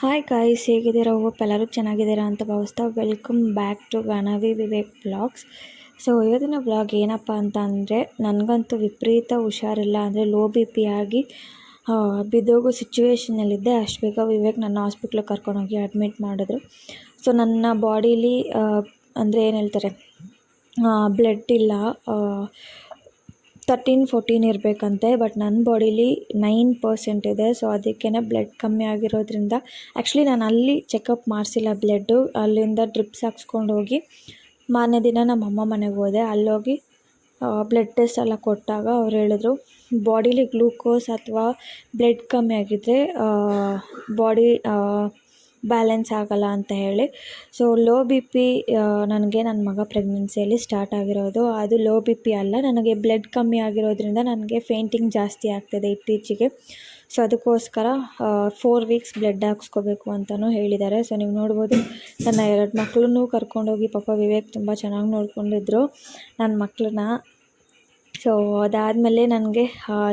Hi guys ಹೇಗಿದ್ದೀರಾ? Hope ಎಲ್ಲರೂ ಚೆನ್ನಾಗಿದ್ದೀರಾ ಅಂತ ಭಾವಿಸ್ತಾ welcome back to Ganavi Vivek blogs so ಇವತ್ತಿನ ಬ್ಲಾಗ್ ಏನಪ್ಪ ಅಂತ ಅಂದರೆ, ನನಗಂತೂ ವಿಪರೀತ ಹುಷಾರಿಲ್ಲ. ಅಂದರೆ ಲೋ ಬಿ ಪಿ ಆಗಿ ಬಿದ್ದೋಗೋ ಸಿಚುವೇಶನಲ್ಲಿದ್ದೆ ಅಷ್ಟು ಬೇಗ ವಿವೇಕ್ ನನ್ನ ಹಾಸ್ಪಿಟ್ಲಿಗೆ ಕರ್ಕೊಂಡೋಗಿ ಅಡ್ಮಿಟ್ ಮಾಡಿದ್ರು. ಸೊ ನನ್ನ ಬಾಡೀಲಿ ಅಂದರೆ ಏನು ಹೇಳ್ತಾರೆ ಬ್ಲಡ್ ಇಲ್ಲ. ತರ್ಟೀನ್ ಫೋರ್ಟೀನ್ ಇರಬೇಕಂತೆ ಬಟ್ ನನ್ನ ಬಾಡಿಲಿ ನೈನ್ ಪರ್ಸೆಂಟ್ ಇದೆ. ಸೊ ಅದಕ್ಕೇ ಬ್ಲಡ್ ಕಮ್ಮಿ ಆಗಿರೋದ್ರಿಂದ ಆ್ಯಕ್ಚುಲಿ ನಾನು ಅಲ್ಲಿ ಚೆಕಪ್ ಮಾಡಿಸಿಲ್ಲ ಬ್ಲಡ್ಡು ಅಲ್ಲಿಂದ ಡ್ರಿಪ್ಸ್ ಹಾಕ್ಸ್ಕೊಂಡು ಹೋಗಿ ಮಾರನೇ ದಿನ ನಮ್ಮ ಅಮ್ಮ ಮನೆಗೆ ಹೋದೆ. ಅಲ್ಲೋಗಿ ಬ್ಲಡ್ ಟೆಸ್ಟ್ ಎಲ್ಲ ಕೊಟ್ಟಾಗ ಅವ್ರು ಹೇಳಿದ್ರು ಬಾಡಿಲಿ ಗ್ಲೂಕೋಸ್ ಅಥವಾ ಬ್ಲಡ್ ಕಮ್ಮಿ ಆಗಿದ್ದರೆ ಬಾಡಿ ಬ್ಯಾಲೆನ್ಸ್ ಆಗಲ್ಲ ಅಂತ ಹೇಳಿ. ಸೊ ಲೋ ಬಿ ಪಿ ನನಗೆ ನನ್ನ ಮಗ ಪ್ರೆಗ್ನೆನ್ಸಿಯಲ್ಲಿ ಸ್ಟಾರ್ಟ್ ಆಗಿರೋದು. ಅದು ಲೋ ಬಿ ಪಿ ಅಲ್ಲ, ನನಗೆ ಬ್ಲಡ್ ಕಮ್ಮಿ ಆಗಿರೋದ್ರಿಂದ ನನಗೆ ಫೇಂಟಿಂಗ್ ಜಾಸ್ತಿ ಆಗ್ತಿದೆ ಇತ್ತೀಚೆಗೆ. ಸೊ ಅದಕ್ಕೋಸ್ಕರ ಫೋರ್ ವೀಕ್ಸ್ ಬ್ಲಡ್ ಹಾಕ್ಸ್ಕೋಬೇಕು ಅಂತಲೂ ಹೇಳಿದ್ದಾರೆ. ಸೊ ನೀವು ನೋಡ್ಬೋದು, ನನ್ನ ಎರಡು ಮಕ್ಕಳನ್ನೂ ಕರ್ಕೊಂಡೋಗಿ ಪಾಪ ವಿವೇಕ್ ತುಂಬ ಚೆನ್ನಾಗಿ ನೋಡ್ಕೊಂಡಿದ್ರು. ನನ್ನ ಮಕ್ಕಳನ್ನ ಸೊ ಅದಾದಮೇಲೆ ನನಗೆ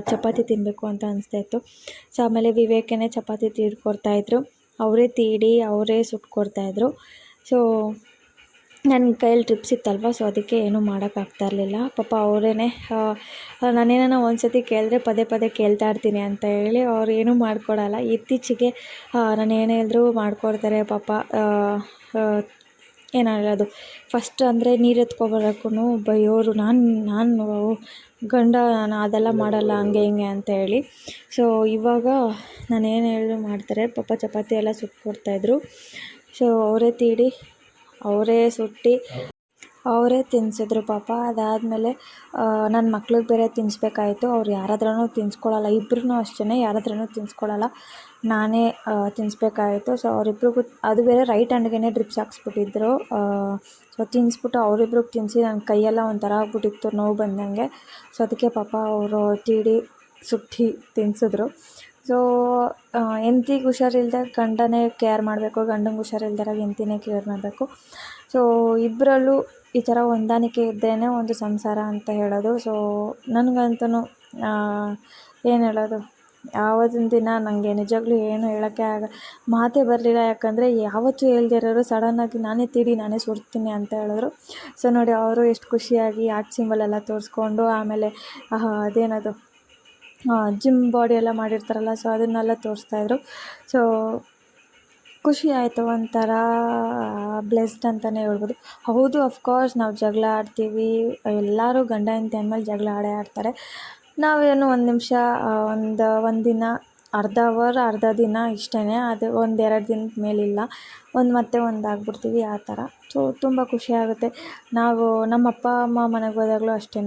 ಚಪಾತಿ ತಿನ್ನಬೇಕು ಅಂತ ಅನಿಸ್ತಾ ಇತ್ತು. ಸೊ ಆಮೇಲೆ ವಿವೇಕನೇ ಚಪಾತಿ ತೀಡ್ಕೊಡ್ತಾಯಿದ್ರು ಅವರೇ ತೀಡಿ, ಅವರೇ ಸುಟ್ಕೊಡ್ತಾಯಿದ್ರು ಸೊ ನನ್ನ ಕೈಯಲ್ಲಿ ಟ್ರಿಪ್ಸ್ ಇತ್ತಲ್ವ ಸೊ ಅದಕ್ಕೆ ಏನೂ ಮಾಡೋಕ್ಕಾಗ್ತಾ ಇರಲಿಲ್ಲ. ಪಾಪ ಅವರೇ ನಾನೇನೋ ಒಂದು ಸತಿ ಕೇಳಿದ್ರೆ ಪದೇ ಪದೇ ಕೇಳ್ತಾ ಇರ್ತೀನಿ ಅಂತ ಹೇಳಿ ಅವ್ರು ಏನೂ ಮಾಡಿಕೊಡಲ್ಲ. ಇತ್ತೀಚೆಗೆ ನಾನು ಏನೇ ಹೇಳಿದ್ರು, ಮಾಡಿಕೊಡ್ತಾರೆ ಪಾಪ ಏನು ಅದು ಫಸ್ಟ್ ಅಂದರೆ ನೀರು ಎತ್ಕೊಬರಕ್ಕೂ ಬೈಯೋರು, ನಾನು ನಾನು ಗಂಡ ನಾನು ಅದೆಲ್ಲ ಮಾಡಲ್ಲ, ಹಂಗೆ ಹಿಂಗೆ ಅಂತ ಹೇಳಿ. ಸೊ ಇವಾಗ ನಾನು ಏನು ಹೇಳಿದ್ರು ಮಾಡ್ತಾರೆ, ಪಾಪ ಚಪಾತಿ ಎಲ್ಲ ಸುಟ್ಕೊಡ್ತಾಯಿದ್ರು ಸೊ ಅವರೇ ತೀಡಿ, ಅವರೇ ಸುಟ್ಟು, ಅವರೇ ತಿನ್ಸಿದ್ರು ಪಾಪ. ಅದಾದಮೇಲೆ ನನ್ನ ಮಕ್ಳಿಗೆ ಬೇರೆ ತಿನ್ನಿಸ್ಬೇಕಾಯ್ತು ಅವ್ರು ಯಾರ ಹತ್ರನೂ ತಿನ್ನಿಸ್ಕೊಳಲ್ಲ ಇಬ್ರೂ ಅಷ್ಟೇ ಯಾರಾದ್ರೂ ಹತ್ರನೂ ತಿನ್ನಿಸ್ಕೊಳಲ್ಲ ನಾನೇ ತಿನ್ನಿಸ್ಬೇಕಾಗಿತ್ತು ಸೊ ಅವರಿಬ್ರಿಗೂ ಅದು ಬೇರೆ ರೈಟ್ ಹ್ಯಾಂಡ್ಗೆ ಡ್ರಿಪ್ಸ್ ಹಾಕ್ಸ್ಬಿಟ್ಟಿದ್ರು ಸೊ ತಿನ್ನಿಸ್ಬಿಟ್ಟು ಅವರಿಬ್ರಿಗೆ ತಿನ್ನಿಸಿ ನನ್ನ ಕೈಯೆಲ್ಲ ಒಂಥರ ಆಗ್ಬಿಟ್ಟಿತ್ತು ನೋವು ಬಂದಂಗೆ. ಸೊ ಅದಕ್ಕೆ ಪಾಪ ಅವರು ತೀಡಿ ಸುಟ್ಟಿ ತಿನ್ನಿಸಿದ್ರು ಸೊ ಹೆಂಡ್ತಿಗೆ ಹುಷಾರಿಲ್ಲದೆ ಗಂಡನೇ ಕೇರ್ ಮಾಡಬೇಕು, ಗಂಡಂಗೆ ಹುಷಾರಿಲ್ದಾಗ ಹೆಂಡ್ತಿನೇ ಕೇರ್ ಮಾಡಬೇಕು. ಸೊ ಇಬ್ಬರಲ್ಲೂ ಈ ಥರ ಹೊಂದಾಣಿಕೆ ಇದ್ದೇನೆ ಒಂದು ಸಂಸಾರ ಅಂತ ಹೇಳೋದು. ಸೊ ನನಗಂತೂ ಏನು ಹೇಳೋದು? ಆವತ್ತಿನ ದಿನ ನನಗೆ ನಿಜವಾಗ್ಲೂ ಏನು ಹೇಳೋಕ್ಕೆ ಆಗ, ಮಾತೇ ಬರಲಿಲ್ಲ. ಯಾಕಂದರೆ ಯಾವತ್ತೂ ಹೇಳ್ದೇ ಇರೋರು ಸಡನ್ನಾಗಿ ನಾನೇ ತಿಳಿ ನಾನೇ ಸುಡ್ತೀನಿ ಅಂತ ಹೇಳಿದ್ರು. ಸೊ ನೋಡಿ, ಅವರು ಎಷ್ಟು ಖುಷಿಯಾಗಿ ಆರ್ಟ್ ಸಿಂಬಲ್ ಎಲ್ಲ ತೋರಿಸ್ಕೊಂಡು ಆಮೇಲೆ ಅದೇನದು ಜಿಮ್ ಬಾಡಿ ಎಲ್ಲ ಮಾಡಿರ್ತಾರಲ್ಲ ಸೊ ಅದನ್ನೆಲ್ಲ ತೋರಿಸ್ತಾಯಿದ್ರು ಸೊ ಖುಷಿ ಆಯಿತು, ಒಂಥರ ಬ್ಲೆಸ್ಡ್ ಅಂತಲೇ ಹೇಳ್ಬೋದು. ಹೌದು ಅಫ್ಕೋರ್ಸ್ ನಾವು ಜಗಳ ಆಡ್ತೀವಿ. ಎಲ್ಲರೂ ಗಂಡ ಹೆಂಡ್ತಿ ಅಂದಮೇಲೆ ಜಗಳ ಆಡೇ ಆಡ್ತಾರೆ. ನಾವೇನು ಒಂದು ನಿಮಿಷ ಒಂದು ಒಂದು ದಿನ, ಅರ್ಧ ಅವರ್, ಅರ್ಧ ದಿನ ಇಷ್ಟೇ ಅದು ಒಂದು ಎರಡು ದಿನದ ಮೇಲಿಲ್ಲ. ಒಂದು ಮತ್ತೆ ಒಂದು ಆಗ್ಬಿಡ್ತೀವಿ ಆ ಥರ. ಸೊ, ತುಂಬ ಖುಷಿ ಆಗುತ್ತೆ. ನಾವು ನಮ್ಮ ಅಪ್ಪ, ಅಮ್ಮ ಮನೆಗೆ ಹೋದಾಗಲೂ ಅಷ್ಟೇ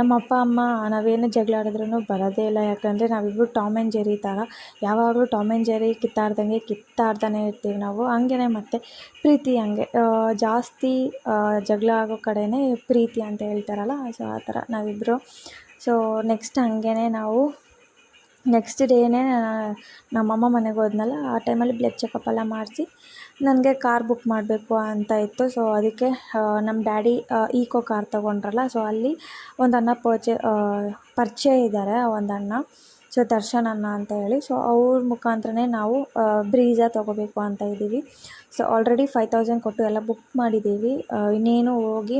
ನಮ್ಮ ಅಪ್ಪ, ಅಮ್ಮ ನಾವೇನು ಜಗಳ ಆಡಿದ್ರೂ ಬರೋದೇ ಇಲ್ಲ. ಯಾಕಂದರೆ ನಾವಿಬ್ಬರು ಟಾಮ್ ಆ್ಯಂಡ್ ಜೆರಿ ಥರ. ಯಾವಾಗಲೂ ಟಾಮ್ ಆ್ಯಂಡ್ ಜೆರಿ ಕಿತ್ತಾಡ್ದಂಗೆ ಕಿತ್ತಾಡ್ತಾನೆ ಇರ್ತೀವಿ ನಾವು. ಹಂಗೆ ಮತ್ತು ಪ್ರೀತಿ ಹಂಗೆ. ಜಾಸ್ತಿ ಜಗಳ ಆಗೋ ಕಡೆಯೇ ಪ್ರೀತಿ ಅಂತ ಹೇಳ್ತಾರಲ್ಲ, ಸೊ ಆ ಥರ ನಾವಿಬ್ಬರು ಸೊ ನೆಕ್ಸ್ಟ್ ಹಂಗೇ ನಾವು ನೆಕ್ಸ್ಟ್ ಡೇನೇ ನಮ್ಮಮ್ಮ ಮನೆಗೆ ಹೋದ್ನಲ್ಲ, ಆ ಟೈಮಲ್ಲಿ ಬ್ಲಡ್ ಚೆಕಪ್ ಎಲ್ಲ ಮಾಡಿಸಿ, ನನಗೆ ಕಾರ್ ಬುಕ್ ಮಾಡಬೇಕು ಅಂತ ಇತ್ತು. ಸೊ ಅದಕ್ಕೆ ನಮ್ಮ ಡ್ಯಾಡಿ ಈಕೋ ಕಾರ್ ತೊಗೊಂಡ್ರಲ್ಲ ಸೊ ಅಲ್ಲಿ ಒಂದು ಅಣ್ಣ ಪರ್ಚೆ ಪರಿಚಯ ಇದ್ದಾರೆ ಒಂದು ಅಣ್ಣ. ಸೊ ದರ್ಶನ್ ಅಣ್ಣ ಅಂತ ಹೇಳಿ ಸೊ ಅವ್ರ ಮುಖಾಂತರನೇ ನಾವು ಬ್ರೀಜಾ ತೊಗೋಬೇಕು ಅಂತ ಇದ್ದೀವಿ. ಸೊ ಆಲ್ರೆಡಿ ಫೈವ್ ತೌಸಂಡ್ ಕೊಟ್ಟು ಎಲ್ಲ ಬುಕ್ ಮಾಡಿದ್ದೀವಿ. ಇನ್ನೇನು ಹೋಗಿ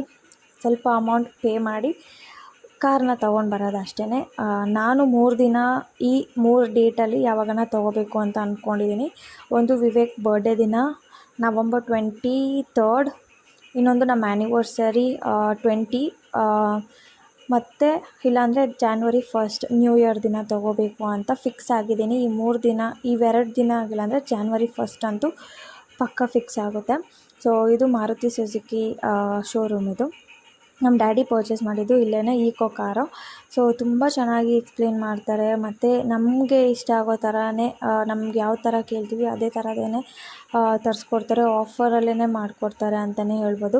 ಸ್ವಲ್ಪ ಅಮೌಂಟ್ ಪೇ ಮಾಡಿ ಕಾರ್ನ ತಗೊಂಡು ಬರೋದು ಅಷ್ಟೇ ನಾನು ಮೂರು ದಿನ ಈ ಮೂರು ಡೇಟಲ್ಲಿ ಯಾವಾಗಾನ ತಗೋಬೇಕು ಅಂತ ಅಂದ್ಕೊಂಡಿದ್ದೀನಿ ಒಂದು ವಿವೇಕ್ ಬರ್ಡೇ ದಿನ, ನವಂಬರ್ ಟ್ವೆಂಟಿ ತರ್ಡ್ ಇನ್ನೊಂದು ನಮ್ಮ ಆ್ಯನಿವರ್ಸರಿ ಟ್ವೆಂಟಿ ಮತ್ತು ಇಲ್ಲಾಂದರೆ ಜಾನ್ವರಿ ಫಸ್ಟ್ ನ್ಯೂ ಇಯರ್ ದಿನ ತೊಗೋಬೇಕು ಅಂತ ಫಿಕ್ಸ್ ಆಗಿದ್ದೀನಿ ಈ ಮೂರು ದಿನ ಇವೆರಡು ದಿನ ಆಗಿಲ್ಲ ಅಂದರೆ ಜಾನ್ವರಿ ಫಸ್ಟ್ ಅಂತೂ ಪಕ್ಕ ಫಿಕ್ಸ್ ಆಗುತ್ತೆ. ಸೊ ಇದು ಮಾರುತಿ ಸುಜುಕಿ ಶೋರೂಮ್ ಇದು. ನಮ್ಮ ಡ್ಯಾಡಿ ಪರ್ಚೇಸ್ ಮಾಡಿದ್ದು ಇಲ್ಲೇ ಈಕೋ ಕಾರು. ಸೊ, ತುಂಬ ಚೆನ್ನಾಗಿ ಎಕ್ಸ್ಪ್ಲೇನ್ ಮಾಡ್ತಾರೆ. ಮತ್ತು ನಮಗೆ ಇಷ್ಟ ಆಗೋ ಥರನೇ ನಮ್ಗೆ ಯಾವ ಥರ ಕೇಳ್ತೀವಿ ಅದೇ ಥರದೇ ತರಿಸ್ಕೊಡ್ತಾರೆ. ಆಫರಲ್ಲೇ ಮಾಡಿಕೊಡ್ತಾರೆ ಅಂತಲೇ ಹೇಳ್ಬೋದು.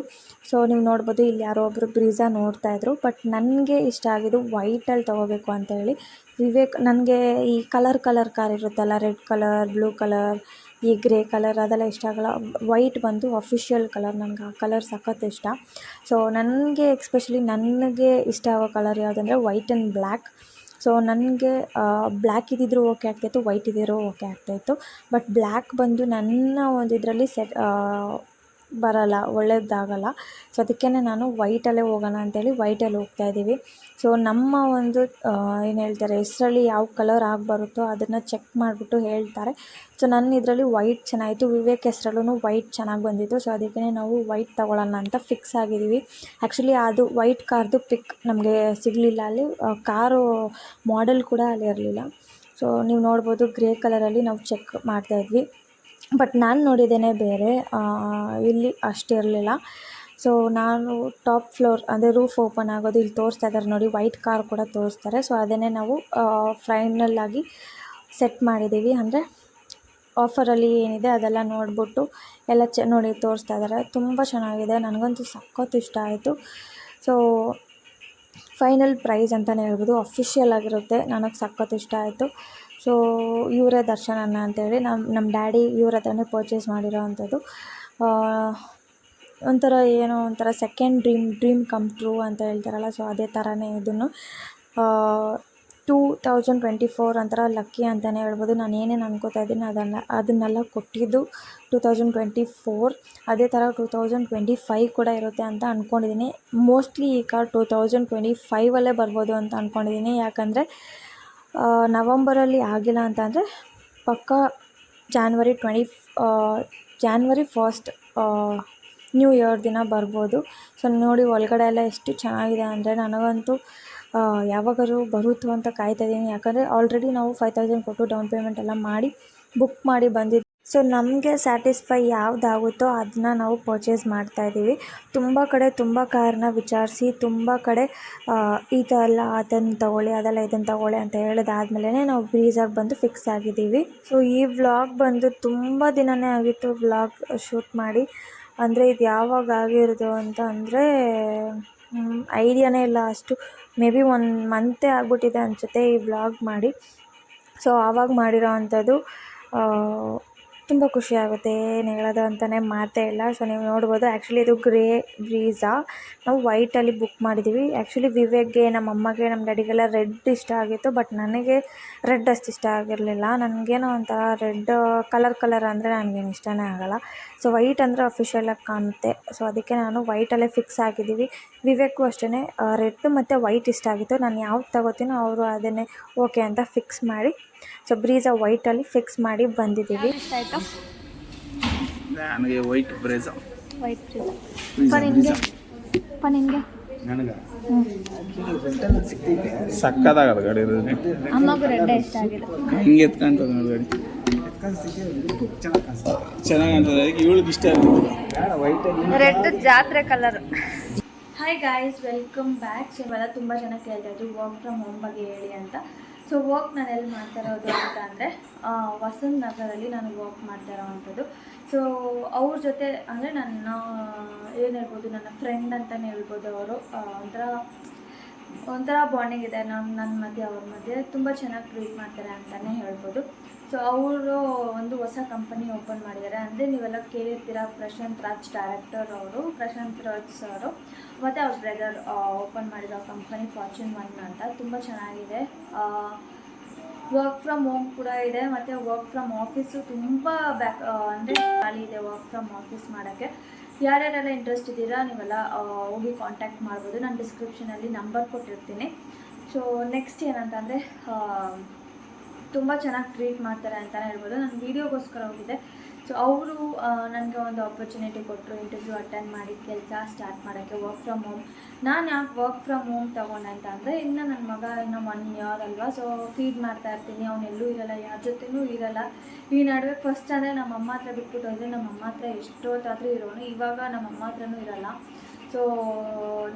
ಸೊ, ನೀವು ನೋಡ್ಬೋದು ಇಲ್ಲಿ ಯಾರೋ ಒಬ್ಬರು ಬ್ರೀಝಾ ನೋಡ್ತಾಯಿದ್ರು ಬಟ್ ನನಗೆ ಇಷ್ಟ ಆಗಿದ್ದು ವೈಟಲ್ಲಿ ತೊಗೋಬೇಕು ಅಂತ ಹೇಳಿ. ವಿವೇಕ್ ನನಗೆ ಈ ಕಲರ್ ಕಲರ್ ಕಾರ್ ಇರುತ್ತಲ್ಲ ರೆಡ್ ಕಲರ್ ಬ್ಲೂ ಕಲರ್ ಈ ಗ್ರೇ ಕಲರ್ ಅದೆಲ್ಲ ಇಷ್ಟ ಆಗೋಲ್ಲ. ವೈಟ್ ಬಂದು ಅಫಿಷಿಯಲ್ ಕಲರ್ ನನಗೆ ಆ ಕಲರ್ ಸಖತ್ ಇಷ್ಟ. ಸೊ ನನಗೆ ಎಕ್ಸ್ಪೆಷಲಿ ನನಗೆ ಇಷ್ಟ ಆಗೋ ಕಲರ್ ಯಾವುದಂದ್ರೆ ವೈಟ್ ಆ್ಯಂಡ್ ಬ್ಲ್ಯಾಕ್ ಸೊ ನನಗೆ ಬ್ಲ್ಯಾಕ್ ಇದ್ದಿದ್ರು ಓಕೆ ಆಗ್ತಾಯಿತ್ತು ವೈಟ್ ಇದ್ದಿದ್ರು ಓಕೆ ಆಗ್ತಾಯಿತ್ತು ಬಟ್ ಬ್ಲ್ಯಾಕ್ ಬಂದು ನನ್ನ ಒಂದು ಇದರಲ್ಲಿ ಸೆಟ್ ಬರೋಲ್ಲ ಒಳ್ಳೆಯದಾಗಲ್ಲ ಸೊ ಅದಕ್ಕೇ ನಾನು ವೈಟಲ್ಲೇ ಹೋಗೋಣ ಅಂತೇಳಿ ವೈಟಲ್ಲಿ ಹೋಗ್ತಾ ಇದ್ದೀವಿ. ಸೊ ನಮ್ಮ ಒಂದು ಏನು ಹೇಳ್ತಾರೆ, ಹೆಸ್ರಲ್ಲಿ ಯಾವ ಕಲರ್ ಆಗಿ ಬರುತ್ತೋ ಅದನ್ನು ಚೆಕ್ ಮಾಡಿಬಿಟ್ಟು ಹೇಳ್ತಾರೆ. ಸೊ ನನ್ನ ಇದರಲ್ಲಿ ವೈಟ್ ಚೆನ್ನಾಗಿತ್ತು ವಿವೇಕ್ ಹೆಸ್ರಲ್ಲೂ ವೈಟ್ ಚೆನ್ನಾಗಿ ಬಂದಿತ್ತು. ಸೊ ಅದಕ್ಕೇ ನಾವು ವೈಟ್ ತೊಗೊಳ್ಳೋಣ ಅಂತ ಫಿಕ್ಸ್ ಆಗಿದ್ದೀವಿ. ಆ್ಯಕ್ಚುಲಿ ಅದು ವೈಟ್ ಕಾರ್ದು ಪಿಕ್ ನಮಗೆ ಸಿಗಲಿಲ್ಲ ಅಲ್ಲಿ. ಕಾರು ಮಾಡೆಲ್ ಕೂಡ ಅಲ್ಲಿ ಇರಲಿಲ್ಲ. ಸೊ ನೀವು ನೋಡ್ಬೋದು ಗ್ರೇ ಕಲರಲ್ಲಿ ನಾವು ಚೆಕ್ ಮಾಡ್ತಾಯಿದ್ವಿ ಬಟ್ ನಾನು ನೋಡಿದ್ದೇನೆ ಬೇರೆ ಇಲ್ಲಿ ಅಷ್ಟಿರಲಿಲ್ಲ ಸೊ ನಾನು ಟಾಪ್ ಫ್ಲೋರ್ ಅಂದರೆ ರೂಫ್ ಓಪನ್ ಆಗೋದು ಇಲ್ಲಿ ತೋರಿಸ್ತಾ ಇದ್ದಾರೆ ನೋಡಿ ವೈಟ್ ಕಾರ್ ಕೂಡ ತೋರಿಸ್ತಾರೆ. ಸೊ ಅದನ್ನೇ ನಾವು ಫೈನಲ್ ಆಗಿ ಸೆಟ್ ಮಾಡಿದ್ದೀವಿ. ಅಂದರೆ ಆಫರಲ್ಲಿ ಏನಿದೆ ಅದೆಲ್ಲ ನೋಡಿಬಿಟ್ಟು ಎಲ್ಲ ಚೆ, ನೋಡಿ ತೋರಿಸ್ತಾ ಇದ್ದಾರೆ ತುಂಬ ಚೆನ್ನಾಗಿದೆ. ನನಗಂತೂ ಸಖತ್ತು ಇಷ್ಟ ಆಯಿತು. ಸೊ ಫೈನಲ್ ಪ್ರೈಸ್ ಅಂತಲೇ ಹೇಳ್ಬೋದು. ಅಫಿಷಿಯಲ್ ಆಗಿರುತ್ತೆ. ನನಗೆ ಸಖತ್ತು ಇಷ್ಟ ಆಯಿತು. ಸೊ ಇವರೇ ದರ್ಶನ್ ಅಣ್ಣ ಅಂತೇಳಿ ನಮ್ಮ ನಮ್ಮ ಡ್ಯಾಡಿ ಇವ್ರ ಹತ್ರನೇ ಪರ್ಚೇಸ್ ಮಾಡಿರೋ ಅಂಥದ್ದು. ಒಂಥರ ಏನೋ ಒಂಥರ second dream dream come true ಅಂತ ಹೇಳ್ತಾರಲ್ಲ ಸೊ ಅದೇ ಥರನೇ ಇದನ್ನು. ಟೂ ತೌಸಂಡ್ ಟ್ವೆಂಟಿ ಫೋರ್ ಒಂಥರ ಲಕ್ಕಿ ಅಂತಲೇ ಹೇಳ್ಬೋದು. ನಾನು ಏನೇನು ಅನ್ಕೋತಾ ಇದ್ದೀನಿ ಅದನ್ನು ಅದನ್ನೆಲ್ಲ ಕೊಟ್ಟಿದ್ದು ಟೂ ತೌಸಂಡ್ ಟ್ವೆಂಟಿ ಫೋರ್ ಅದೇ ಥರ ಟೂ ತೌಸಂಡ್ ಟ್ವೆಂಟಿ ಫೈವ್ ಕೂಡ ಇರುತ್ತೆ ಅಂತ ಅಂದ್ಕೊಂಡಿದ್ದೀನಿ ಮೋಸ್ಟ್ಲಿ ಈ ಕಾರ್ ಟೂ ತೌಸಂಡ್ ಟ್ವೆಂಟಿ ಫೈವಲ್ಲೇ ಬರ್ಬೋದು ಅಂತ ಅಂದ್ಕೊಂಡಿದ್ದೀನಿ ಯಾಕಂದರೆ ನವಂಬರಲ್ಲಿ ಆಗಿಲ್ಲ ಅಂತಂದರೆ ಪಕ್ಕಾ January twenty January first new year ದಿನ ಬರ್ಬೋದು. ಸೊ ನೋಡಿ ಒಳಗಡೆ ಎಲ್ಲ ಎಷ್ಟು ಚೆನ್ನಾಗಿದೆ ಅಂದರೆ ನನಗಂತೂ ಯಾವಾಗಾದ್ರು ಬರುತ್ತೋ ಅಂತ ಕಾಯ್ತಾ ಇದ್ದೀನಿ. ಯಾಕಂದರೆ ಆಲ್ರೆಡಿ ನಾವು ಫೈವ್ ತೌಸಂಡ್ ಕೊಟ್ಟು ಡೌನ್ ಪೇಮೆಂಟ್ ಎಲ್ಲ ಮಾಡಿ ಬುಕ್ ಮಾಡಿ ಬಂದಿದ್ದು ಸೊ ನಮಗೆ ಸ್ಯಾಟಿಸ್ಫೈ ಯಾವುದಾಗುತ್ತೋ ಅದನ್ನ ನಾವು ಪರ್ಚೇಸ್ ಮಾಡ್ತಾ ಇದ್ದೀವಿ. ತುಂಬ ಕಡೆ ತುಂಬ ಕಾರನ್ನ ವಿಚಾರಿಸಿ, ತುಂಬ ಕಡೆ ಈ ಥರ ಎಲ್ಲ ಅದನ್ನು ತಗೊಳ್ಳಿ, ಅದೆಲ್ಲ ಇದನ್ನು ತಗೊಳ್ಳಿ ಅಂತ ಹೇಳಿದಾದ್ಮೇಲೆ ನಾವು ಬ್ರೀಸಾಗಿ ಬಂದು ಫಿಕ್ಸ್ ಆಗಿದ್ದೀವಿ. ಸೊ ಈ ವ್ಲಾಗ್ ಬಂದು ತುಂಬ ದಿನವೇ ಆಗಿತ್ತು ವ್ಲಾಗ್ ಶೂಟ್ ಮಾಡಿ. ಅಂದರೆ ಇದು ಯಾವಾಗ ಆಗಿರೋದು ಅಂತ ಅಂದರೆ ಐಡಿಯಾನೇ ಇಲ್ಲ. ಅಷ್ಟು ಮೇ ಬಿ ಒನ್ ಮಂತೇ ಆಗಿಬಿಟ್ಟಿದೆ ಅನಿಸುತ್ತೆ ಈ ವ್ಲಾಗ್ ಮಾಡಿ. ಸೊ ಆವಾಗ ಮಾಡಿರೋ ಅಂಥದ್ದು ತುಂಬ ಖುಷಿ ಆಗುತ್ತೆ ಏನು ಹೇಳೋದು ಅಂತಲೇ ಮಾತೇ ಇಲ್ಲ. ಸೊ ನೀವು ನೋಡ್ಬೋದು ಆ್ಯಕ್ಚುಲಿ ಇದು ಗ್ರೇ ಬ್ರೀಝಾ ನಾವು ವೈಟಲ್ಲಿ ಬುಕ್ ಮಾಡಿದ್ದೀವಿ ಆ್ಯಕ್ಚುಲಿ ವಿವೇಕ್ಗೆ, ನಮ್ಮ ಅಮ್ಮಗೆ, ನಮ್ಮ ಡ್ಯಾಡಿಗೆಲ್ಲ ರೆಡ್ ಇಷ್ಟ ಆಗಿತ್ತು ಬಟ್ ನನಗೆ ರೆಡ್ ಅಷ್ಟು ಇಷ್ಟ ಆಗಿರಲಿಲ್ಲ. ನನಗೇನೋ ಒಂಥರ ರೆಡ್ ಕಲರ್ ಕಲರ್ ಅಂದರೆ ನನಗೇನು ಇಷ್ಟನೇ ಆಗೋಲ್ಲ. ಸೊ ವೈಟ್ ಅಂದರೆ ಅಫಿಷಿಯಲಾಗಿ ಕಾಣುತ್ತೆ. ಸೊ ಅದಕ್ಕೆ ನಾನು ವೈಟಲ್ಲೇ ಫಿಕ್ಸ್ ಆಗಿದ್ದೀವಿ ವಿವೇಕು ಅಷ್ಟೇ ರೆಡ್ ಮತ್ತು ವೈಟ್ ಇಷ್ಟ ಆಗಿತ್ತು. ನಾನು ಯಾವ್ದು ತಗೋತೀನೋ ಅವರು ಅದನ್ನೇ ಓಕೆ ಅಂತ ಫಿಕ್ಸ್ ಮಾಡಿ ಸೊ ಬ್ರೀಝಾ ವೈಟಲ್ಲಿ ಫಿಕ್ಸ್ ಮಾಡಿ ಬಂದಿದ್ದೀವಿ. ಇಷ್ಟ ನನಗೆ ವೈಟ್ ಬ್ರೇಜ ವೈಟ್ ಬ್ರೇಜ ಪ ನಿನಗೆ ಪ ನಿನಗೆ ನನಗೆ? ಸಕ್ಕದಾಗದ ಗಾಡಿ ಇರೋದು ಅಮ್ಮಗೂ ರೆಡ್ ಇಷ್ಟ ಆಗಿದೆ ಹಿಂಗೆ ಎತ್ಕೊಂತದ ನೋಡಿ ಗಾಡಿ. ಚೆನ್ನಾಗಿ ಕಾಣ್ತದೆ. ಅದಕ್ಕೆ ಇವಳಿಗೆ ಇಷ್ಟ ರೆಡ್ ಜಾತ್ರೆ colour hi guys welcome back ಇವೆಲ್ಲ ತುಂಬ ಜನ ಕೇಳ್ತಾ ಇದ್ರು ವರ್ಕ್ ಫ್ರಮ್ ಹೋಮ್ ಬಗ್ಗೆ ಹೇಳಿ ಅಂತ. ಸೊ ವಾಕ್ ನಾನು ಎಲ್ಲಿ ಮಾಡ್ತಾ ಇರೋದು ಅಂತ ಅಂದರೆ ವಸಂತ್ ನಗರಲ್ಲಿ ನಾನು ವಾಕ್ ಮಾಡ್ತಾ ಇರೋವಂಥದ್ದು. ಸೊ ಅವ್ರ ಜೊತೆ ಅಂದರೆ ನನ್ನ, ಏನು ಹೇಳ್ಬೋದು, ನನ್ನ ಫ್ರೆಂಡ್ ಅಂತಲೇ ಹೇಳ್ಬೋದು ಅವರು. ಒಂಥರ ಒಂಥರ ಬಾಂಡಿಂಗ್ ಇದೆ. ನಮ್ಮ ನನ್ನ ಮಧ್ಯೆ, ಅವ್ರ ಮಧ್ಯೆ. ತುಂಬ ಚೆನ್ನಾಗಿ ಟ್ರೀಟ್ ಮಾಡ್ತಾರೆ ಅಂತಲೇ ಹೇಳ್ಬೋದು. ಸೊ ಅವರು ಒಂದು ಹೊಸ ಕಂಪನಿ ಓಪನ್ ಮಾಡಿದ್ದಾರೆ. ಅಂದರೆ ನೀವೆಲ್ಲ ಕೇಳಿರ್ತೀರ, ಪ್ರಶಾಂತ್ ರಾಜ್ ಡೈರೆಕ್ಟರ್ ಅವರು, ಪ್ರಶಾಂತ್ ರಾಜ್ ಸರು ಮತ್ತು ಅವ್ರ ಬ್ರದರ್ ಓಪನ್ ಮಾಡಿರೋ ಕಂಪನಿ ಫಾರ್ಚೂನ್ ಒನ್ ಅಂತ. ತುಂಬ ಚೆನ್ನಾಗಿದೆ. ವರ್ಕ್ ಫ್ರಮ್ ಹೋಮ್ ಕೂಡ ಇದೆ, ಮತ್ತು ವರ್ಕ್ ಫ್ರಮ್ ಆಫೀಸು ತುಂಬ ಬ್ಯಾಕ್ ಅಂದರೆ ಖಾಲಿ ಇದೆ ವರ್ಕ್ ಫ್ರಮ್ ಆಫೀಸ್ ಮಾಡೋಕ್ಕೆ. ಯಾರ್ಯಾರೆಲ್ಲ ಇಂಟ್ರೆಸ್ಟ್ ಇದ್ದೀರಾ, ನೀವೆಲ್ಲ ಹೋಗಿ ಕಾಂಟ್ಯಾಕ್ಟ್ ಮಾಡ್ಬೋದು. ನಾನು ಡಿಸ್ಕ್ರಿಪ್ಷನಲ್ಲಿ ನಂಬರ್ ಕೊಟ್ಟಿರ್ತೀನಿ. ಸೊ ನೆಕ್ಸ್ಟ್ ಏನಂತಂದರೆ ತುಂಬ ಚೆನ್ನಾಗಿ ಟ್ರೀಟ್ ಮಾಡ್ತಾರೆ ಅಂತಲೇ ಹೇಳ್ಬೋದು. ನಾನು ವೀಡಿಯೋಗೋಸ್ಕರ ಹೋಗಿದ್ದೆ ಸೊ ಅವರು ನನಗೆ ಒಂದು ಆಪರ್ಚುನಿಟಿ ಕೊಟ್ಟರು ಇಂಟರ್ವ್ಯೂ ಅಟೆಂಡ್ ಮಾಡಿ ಕೆಲಸ ಸ್ಟಾರ್ಟ್ ಮಾಡೋಕ್ಕೆ ವರ್ಕ್ ಫ್ರಮ್ ಹೋಮ್ ನಾನು ಯಾಕೆ ವರ್ಕ್ ಫ್ರಮ್ ಹೋಮ್ ತೊಗೊಂಡೆ ಅಂತ ಅಂದರೆ, ಇನ್ನು ನನ್ನ ಮಗ ಇನ್ನೂ ಒನ್ ಇಯರ್ ಅಲ್ವಾ ಸೊ ಫೀಡ್ ಮಾಡ್ತಾ ಇರ್ತೀನಿ ಅವನೆಲ್ಲೂ ಇರಲ್ಲ, ಯಾರ ಜೊತೆನೂ ಇರಲ್ಲ. ಈ ನಡುವೆ ಫಸ್ಟ್ ಅಂದರೆ ನಮ್ಮ ಅಮ್ಮ ಹತ್ರ ಬಿಟ್ಬಿಟ್ಟು ಹೋದರೆ ನಮ್ಮ ಅಮ್ಮ ಹತ್ರ ಎಷ್ಟೊತ್ತಾದರೂ ಇರೋನು, ಇವಾಗ ನಮ್ಮ ಅಮ್ಮ ಹತ್ರನೂ ಇರಲ್ಲ. ಸೊ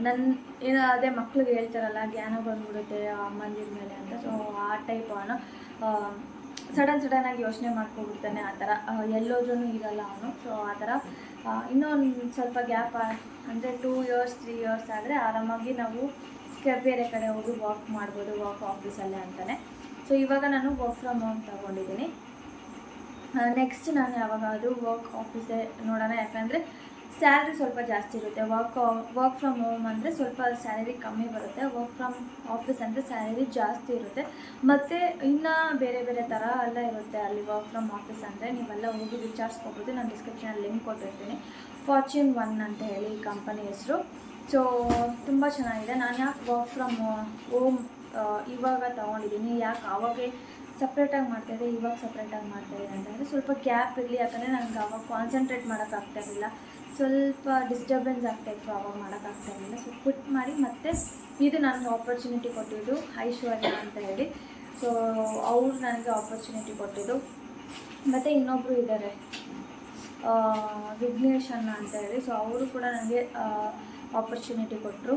ನನ್ನ ಏನೋ ಅದೇ ಮಕ್ಳಿಗೆ ಹೇಳ್ತಾರಲ್ಲ, ಜ್ಞಾನ ಬಂದ್ಬಿಡುತ್ತೆ ಅಮ್ಮಂದಿರ ಮೇಲೆ ಅಂತ ಸೊ ಆ ಟೈಪ್ ಅವನು. ಸಡನ್ ಸಡನ್ನಾಗಿ ಯೋಚನೆ ಮಾಡ್ಕೊಬಿಡ್ತಾನೆ ಆ ಥರ. ಎಲ್ಲೋದ್ರೂ ಇರಲ್ಲ ಅವನು. ಸೊ ಆ ಥರ ಇನ್ನೊಂದು ಸ್ವಲ್ಪ ಗ್ಯಾಪ್ ಅಂದರೆ ಟೂ ಇಯರ್ಸ್ ತ್ರೀ ಇಯರ್ಸ್ ಆದರೆ ಆರಾಮಾಗಿ ನಾವು ಬೇರೆ ಕಡೆ ಹೋಗಿ ವಾಕ್ ಮಾಡ್ಬೋದು ವಾಕ್ ಆಫೀಸಲ್ಲೇ ಅಂತಲೇ ಸೊ ಇವಾಗ ನಾನು ವರ್ಕ್ ಫ್ರಮ್ ಹೋಮ್ ತೊಗೊಂಡಿದ್ದೀನಿ. ನೆಕ್ಸ್ಟ್ ನಾನು ಯಾವಾಗಾದರೂ ವರ್ಕ್ ಆಫೀಸೇ ನೋಡೋಣ. ಯಾಕಂದರೆ ಸ್ಯಾಲ್ರಿ ಸ್ವಲ್ಪ ಜಾಸ್ತಿ ಇರುತ್ತೆ. ವರ್ಕ್ ವರ್ಕ್ ಫ್ರಮ್ ಹೋಮ್ ಅಂದರೆ ಸ್ವಲ್ಪ ಸ್ಯಾಲರಿ ಕಮ್ಮಿ ಬರುತ್ತೆ. ವರ್ಕ್ ಫ್ರಮ್ ಆಫೀಸ್ ಅಂದರೆ ಸ್ಯಾಲರಿ ಜಾಸ್ತಿ ಇರುತ್ತೆ. ಮತ್ತು ಇನ್ನು ಬೇರೆ ಬೇರೆ ಥರ ಎಲ್ಲ ಇರುತ್ತೆ ಅಲ್ಲಿ ವರ್ಕ್ ಫ್ರಮ್ ಆಫೀಸ್ ಅಂದರೆ. ನೀವೆಲ್ಲ ಹೋಗಿ ವಿಚಾರಿಸ್ಕೋಬೋದು ನಾನು ಡಿಸ್ಕ್ರಿಪ್ಷನಲ್ಲಿ ಲಿಂಕ್ ಕೊಟ್ಟಿರ್ತೀನಿ. ಫಾರ್ಚ್ಯೂನ್ ಒನ್ ಅಂತ ಹೇಳಿ ಕಂಪನಿ ಹೆಸರು. ಸೊ ತುಂಬ ಚೆನ್ನಾಗಿದೆ. ನಾನು ಯಾಕೆ ವರ್ಕ್ ಫ್ರಮ್ ಹೋಮ್ ಇವಾಗ ತೊಗೊಂಡಿದ್ದೀನಿ? ಯಾಕೆ ಆವಾಗೆ ಸಪ್ರೇಟಾಗಿ ಮಾಡ್ತಾಯಿದ್ದೆ ಇವಾಗ ಸಪ್ರೇಟಾಗಿ ಮಾಡ್ತಾಯಿದೆ ಅಂತಂದರೆ ಸ್ವಲ್ಪ ಗ್ಯಾಪ್ ಇರಲಿ. ಯಾಕಂದರೆ ನನಗೆ ಅವಾಗ ಕಾನ್ಸಂಟ್ರೇಟ್ ಮಾಡೋಕ್ಕಾಗ್ತಾ ಇರಲಿಲ್ಲ. ಸ್ವಲ್ಪ ಡಿಸ್ಟರ್ಬೆನ್ಸ್ ಆಗ್ತಾಯಿತ್ತು ಅವಾಗ ಮಾಡೋಕ್ಕಾಗ್ತಾ ಇರಲಿಲ್ಲ. ಸೊ ಕ್ವಿಟ್ ಮಾಡಿ ಮತ್ತೆ ಇದು ನನಗೆ ಆಪರ್ಚುನಿಟಿ ಕೊಟ್ಟಿದ್ದು ಐಶ್ವರ್ಯ ಅಂತ ಹೇಳಿ. ಸೊ ಅವ್ರು ನನಗೆ ಆಪರ್ಚುನಿಟಿ ಕೊಟ್ಟಿದ್ದು. ಮತ್ತು ಇನ್ನೊಬ್ಬರು ಇದ್ದಾರೆ. ವಿಘ್ನೇಶ್ ಅಣ್ಣ ಅಂತ ಹೇಳಿ. ಸೊ ಅವರು ಕೂಡ ನನಗೆ ಆಪರ್ಚುನಿಟಿ ಕೊಟ್ಟರು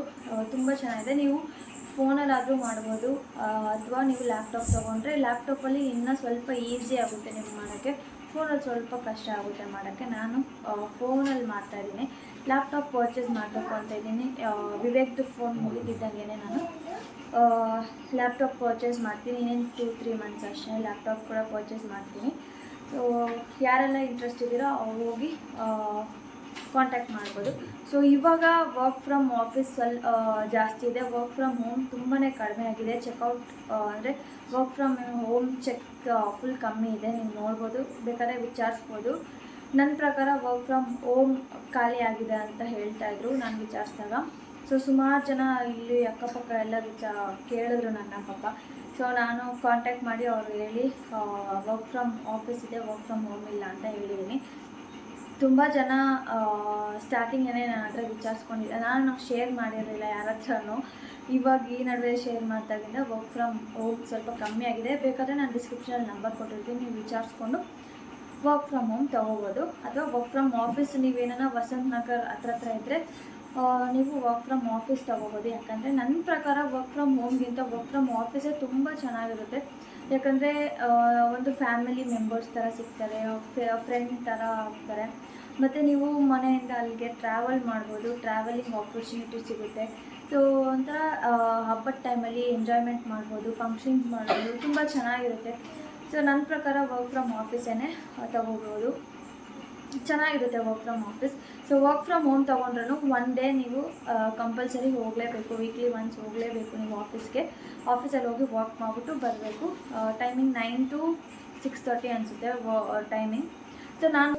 ತುಂಬ ಚೆನ್ನಾಗಿದೆ. ನೀವು ಫೋನಲ್ಲಾದರೂ ಮಾಡ್ಬೋದು ಅಥವಾ ನೀವು ಲ್ಯಾಪ್ಟಾಪ್ ತೊಗೊಂಡ್ರೆ ಲ್ಯಾಪ್ಟಾಪಲ್ಲಿ ಇನ್ನೂ ಸ್ವಲ್ಪ ಈಸಿ ಆಗುತ್ತೆ ನಿಮ್ಗೆ ಮಾಡೋಕ್ಕೆ. ಫೋನಲ್ಲಿ ಸ್ವಲ್ಪ ಕಷ್ಟ ಆಗುತ್ತೆ ಮಾಡೋಕ್ಕೆ. ನಾನು ಫೋನಲ್ಲಿ ಮಾಡ್ತಾಯಿದ್ದೀನಿ ಲ್ಯಾಪ್ಟಾಪ್ ಪರ್ಚೇಸ್ ಮಾಡಬೇಕು ಅಂತ ಇದ್ದೀನಿ. ವಿವೇಕ್ದು ಫೋನ್ ಮುಗಿದಿದ್ದಂಗೆ ನಾನು ಲ್ಯಾಪ್ಟಾಪ್ ಪರ್ಚೇಸ್ ಮಾಡ್ತೀನಿ. ಇನ್ನೇನು ಟೂ ತ್ರೀ ಮಂತ್ಸ್ ಅಷ್ಟೇ ಲ್ಯಾಪ್ಟಾಪ್ ಕೂಡ ಪರ್ಚೇಸ್ ಮಾಡ್ತೀನಿ. ಸೊ ಯಾರೆಲ್ಲ ಇಂಟ್ರೆಸ್ಟ್ ಇದ್ದೀರೋ ಹೋಗಿ ಕಾಂಟ್ಯಾಕ್ಟ್ ಮಾಡ್ಬೋದು. ಸೊ ಇವಾಗ ವರ್ಕ್ ಫ್ರಮ್ ಆಫೀಸ್ ಸ್ವಲ್ಪ ಜಾಸ್ತಿ ಇದೆ. ವರ್ಕ್ ಫ್ರಮ್ ಹೋಮ್ ತುಂಬಾ ಕಡಿಮೆ ಆಗಿದೆ. ಚೆಕ್ಔಟ್ ಅಂದರೆ work from home check full ಕಮ್ಮಿ ಇದೆ. ನೀವು ನೋಡ್ಬೋದು, ಬೇಕಾದ್ರೆ ವಿಚಾರಿಸ್ಬೋದು. ನನ್ನ ಪ್ರಕಾರ ವರ್ಕ್ ಫ್ರಮ್ ಹೋಮ್ ಖಾಲಿ ಆಗಿದೆ ಅಂತ ಹೇಳ್ತಾ ಇದ್ರು. ನಾನು ವಿಚಾರಿಸಿದಾಗ. ಸೊ ಸುಮಾರು ಜನ ಇಲ್ಲಿ ಅಕ್ಕಪಕ್ಕ ಎಲ್ಲ ವಿಚಾ, ಕೇಳಿದ್ರು ನನ್ನ ಪಾಪ ಸೊ ನಾನು ಕಾಂಟ್ಯಾಕ್ಟ್ ಮಾಡಿ ಅವ್ರು ಹೇಳಿ ವರ್ಕ್ ಫ್ರಮ್ ಆಫೀಸ್ ಇದೆ ವರ್ಕ್ ಫ್ರಮ್ ಹೋಮ್ ಇಲ್ಲ ಅಂತ ಹೇಳಿದ್ದೀನಿ ತುಂಬ ಜನ ಸ್ಟಾರ್ಟಿಂಗೇ ನನ್ನ ಹತ್ರ ವಿಚಾರಿಸ್ಕೊಂಡಿದ್ದೆ ನಾನು ಶೇರ್ ಮಾಡಿರಲಿಲ್ಲ ಯಾರ ಹತ್ರನೂ. ಇವಾಗ ಈ ನಡುವೆ ಶೇರ್ ಮಾಡ್ದಾಗಿಂದ ವರ್ಕ್ ಫ್ರಮ್ ಹೋಮ್ ಸ್ವಲ್ಪ ಕಮ್ಮಿ ಆಗಿದೆ. ಬೇಕಾದರೆ ನಾನು ಡಿಸ್ಕ್ರಿಪ್ಷನಲ್ಲಿ ನಂಬರ್ ಕೊಟ್ಟಿರ್ತೀನಿ. ನೀವು ವಿಚಾರಿಸ್ಕೊಂಡು ವರ್ಕ್ ಫ್ರಮ್ ಹೋಮ್ ತೊಗೋಬೋದು. ಅಥವಾ ವರ್ಕ್ ಫ್ರಮ್ ಆಫೀಸ್ ನೀವೇನ ವಸಂತ ನಗರ್ ಹತ್ರ ಹತ್ರ ಇದ್ದರೆ ನೀವು ವರ್ಕ್ ಫ್ರಮ್ ಆಫೀಸ್ ತೊಗೋಬೋದು. ಯಾಕಂದರೆ ನನ್ನ ಪ್ರಕಾರ ವರ್ಕ್ ಫ್ರಮ್ ಹೋಮ್ಗಿಂತ ವರ್ಕ್ ಫ್ರಮ್ ಆಫೀಸೇ ತುಂಬ ಚೆನ್ನಾಗಿರುತ್ತೆ. ಯಾಕಂದರೆ ಒಂದು ಫ್ಯಾಮಿಲಿ ಮೆಂಬರ್ಸ್ ಥರ ಸಿಗ್ತಾರೆ ಫ್ರೆಂಡ್ ಥರ ಆಗ್ತಾರೆ. ಮತ್ತು ನೀವು ಮನೆಯಿಂದ ಅಲ್ಲಿಗೆ ಟ್ರಾವೆಲ್ ಮಾಡ್ಬೋದು ಟ್ರಾವೆಲಿಂಗ್ ಆಪರ್ಚುನಿಟಿ ಸಿಗುತ್ತೆ. ಸೊ ಒಂಥರ ಹಬ್ಬದ ಟೈಮಲ್ಲಿ ಎಂಜಾಯ್ಮೆಂಟ್ ಮಾಡ್ಬೋದು ಫಂಕ್ಷನ್ಸ್ ಮಾಡ್ಬೋದು, ತುಂಬ ಚೆನ್ನಾಗಿರುತ್ತೆ. ಸೊ ನನ್ನ ಪ್ರಕಾರ ವರ್ಕ್ ಫ್ರಮ್ ಆಫೀಸೇ ತಗೋಬೋದು. ಚೆನ್ನಾಗಿರುತ್ತೆ work from office so work from home ತೊಗೊಂಡ್ರೂ one day ನೀವು ಕಂಪಲ್ಸರಿ ಹೋಗಲೇಬೇಕು ವೀಕ್ಲಿ ಒನ್ಸ್ ಹೋಗಲೇಬೇಕು ನೀವು ಆಫೀಸ್ಗೆ ಆಫೀಸಲ್ಲಿ ಹೋಗಿ ವರ್ಕ್ ಮಾಡಿಬಿಟ್ಟು ಬರಬೇಕು. Timing nine to six thirty ಅನಿಸುತ್ತೆ ಟೈಮಿಂಗ್ ಸೊ ನಾನು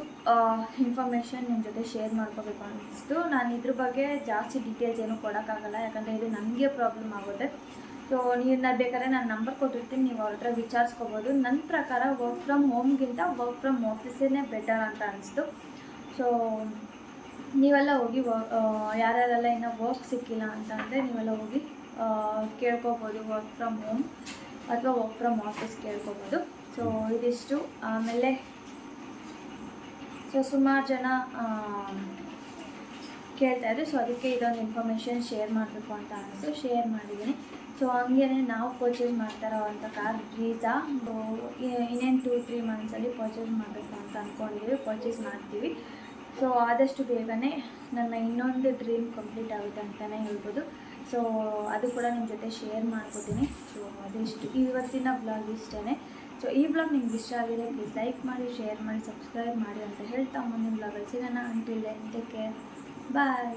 ಇನ್ಫಾರ್ಮೇಷನ್ ನಿಮ್ಮ ಜೊತೆ ಶೇರ್ ಮಾಡ್ಕೋಬೇಕು ಅನಿಸ್ತು ನಾನು ಇದ್ರ ಬಗ್ಗೆ ಜಾಸ್ತಿ ಡೀಟೇಲ್ಸ್ ಏನೂ ಕೊಡೋಕ್ಕಾಗಲ್ಲ, ಯಾಕಂದರೆ ಇದು ನನಗೆ ಪ್ರಾಬ್ಲಮ್ ಆಗುತ್ತೆ. ಸೊ ನೀವು ನಾನು ಬೇಕಾದ್ರೆ ನಾನು ನಂಬರ್ ಕೊಟ್ಟಿರ್ತೀನಿ, ನೀವು ಅವ್ರ ಹತ್ರ ವಿಚಾರಿಸ್ಕೋಬೋದು. ನನ್ನ ಪ್ರಕಾರ ವರ್ಕ್ ಫ್ರಮ್ ಹೋಮ್ಗಿಂತ ವರ್ಕ್ ಫ್ರಮ್ ಆಫೀಸೇ ಬೆಟರ್ ಅಂತ ಅನಿಸ್ತು ಸೊ ನೀವೆಲ್ಲ ಹೋಗಿ ಯಾರ್ಯಾರೆಲ್ಲ ಇನ್ನೂ ವರ್ಕ್ ಸಿಕ್ಕಿಲ್ಲ ಅಂತಂದರೆ ನೀವೆಲ್ಲ ಹೋಗಿ ಕೇಳ್ಕೊಬೋದು ವರ್ಕ್ ಫ್ರಮ್ ಹೋಮ್ ಅಥವಾ ವರ್ಕ್ ಫ್ರಮ್ ಆಫೀಸ್ ಕೇಳ್ಕೊಬೋದು. ಸೊ ಇದಿಷ್ಟು. ಆಮೇಲೆ ಸೊ ಸುಮಾರು ಜನ ಕೇಳ್ತಾ ಇದ್ರು ಸೊ ಅದಕ್ಕೆ ಇದೊಂದು ಇನ್ಫಾರ್ಮೇಷನ್ ಶೇರ್ ಮಾಡಬೇಕು ಅಂತ ಅನಿಸ್ತು ಶೇರ್ ಮಾಡಿದ್ದೀನಿ. ಸೊ ಹಂಗೇನೆ ನಾವು ಪರ್ಚೇಸ್ ಮಾಡ್ತಾರೋ ಅಂತ ಕಾರ್ ಬ್ರೀಝಾ ಇನ್ನೇನು ಟೂ ತ್ರೀ ಮಂತ್ಸಲ್ಲಿ ಪರ್ಚೇಸ್ ಮಾಡಬೇಕು ಅಂತ ಅಂದ್ಕೊಂಡಿದ್ದೀವಿ ಪರ್ಚೇಸ್ ಮಾಡ್ತೀವಿ. ಸೊ ಆದಷ್ಟು ಬೇಗನೆ ನನ್ನ ಇನ್ನೊಂದು ಡ್ರೀಮ್ ಕಂಪ್ಲೀಟ್ ಆಗುತ್ತೆ ಅಂತಲೇ ಹೇಳ್ಬೋದು. ಸೊ ಅದು ಕೂಡ ನಿಮ್ಮ ಜೊತೆ ಶೇರ್ ಮಾಡ್ಕೊತೀನಿ. ಸೊ ಅದಿಷ್ಟು, ಇವತ್ತಿನ ಬ್ಲಾಗ್ ಇಷ್ಟೇ ಸೊ, ಈ ಬ್ಲಾಗ್ ನಿಮ್ಗೆ ಇಷ್ಟ ಆಗಿದೆ ಪ್ಲೀಸ್ ಲೈಕ್ ಮಾಡಿ ಶೇರ್ ಮಾಡಿ ಸಬ್ಸ್ಕ್ರೈಬ್ ಮಾಡಿ ಅಂತ ಹೇಳ್ತಾ ಮುಂದಿನ ಬ್ಲಾಗಲ್ಲಿ ಸಿಗೋಣ. Until take care bye